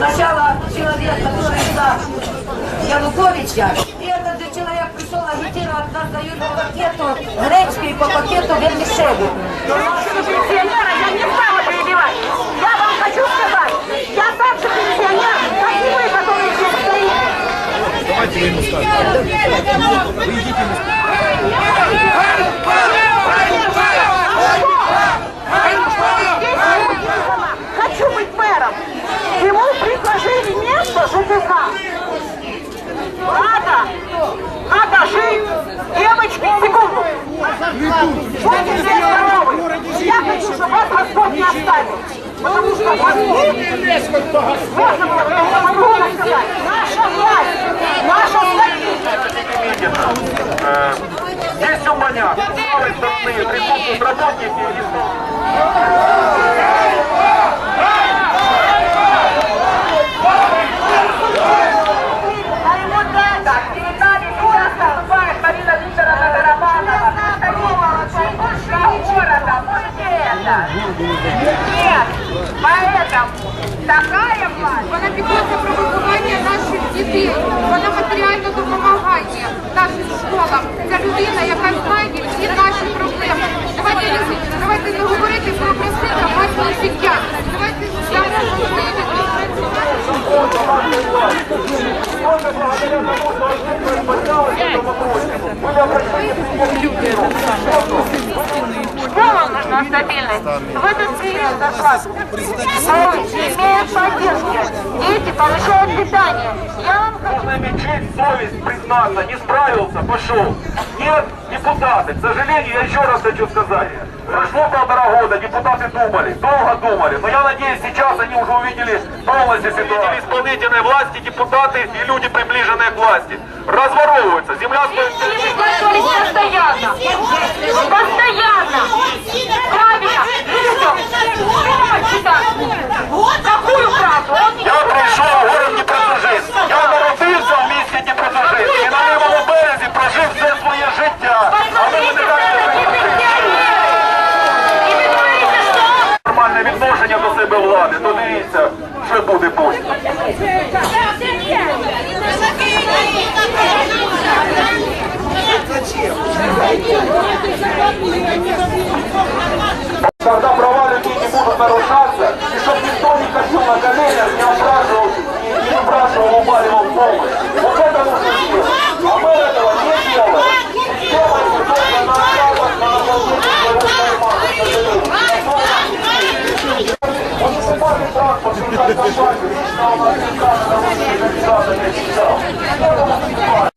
сначала человек, который за Януковича, и этот же человек пришел агитировать нас на Юрию пакету гречки и по пакету вермишели. Пенсионера я не стала перебивать. Я вам хочу сказать, я так же пенсионер, как и вы, которые здесь стоите. Давайте. Вы ему скажем. Это по-другому сказать, наша власть, наша. Э, Есть уманя, с правой стороны присутствуют работники? Нет. Поэтому такая власть. Вона піклується про виховання наших дітей. Вона матеріально допомагає нашим школам. Ця людина, Нужна стабильность. В этот период зашла. Мы имеем поддержки. Дети получают питание. Я вам хочу Нужно иметь честь, совесть, признаться, не справился, пошел. Нет, депутаты, к сожалению, я еще раз хочу сказать, прошло полтора года, депутаты думали, долго думали, но я надеюсь, сейчас они уже увидели полностью ситуацию. Увидели исполнительной власти, депутаты и люди, приближенные к власти. Разворовываются, земля стоит... Постоянно. Влади, то дивіться, що буде потім. Oh, my God.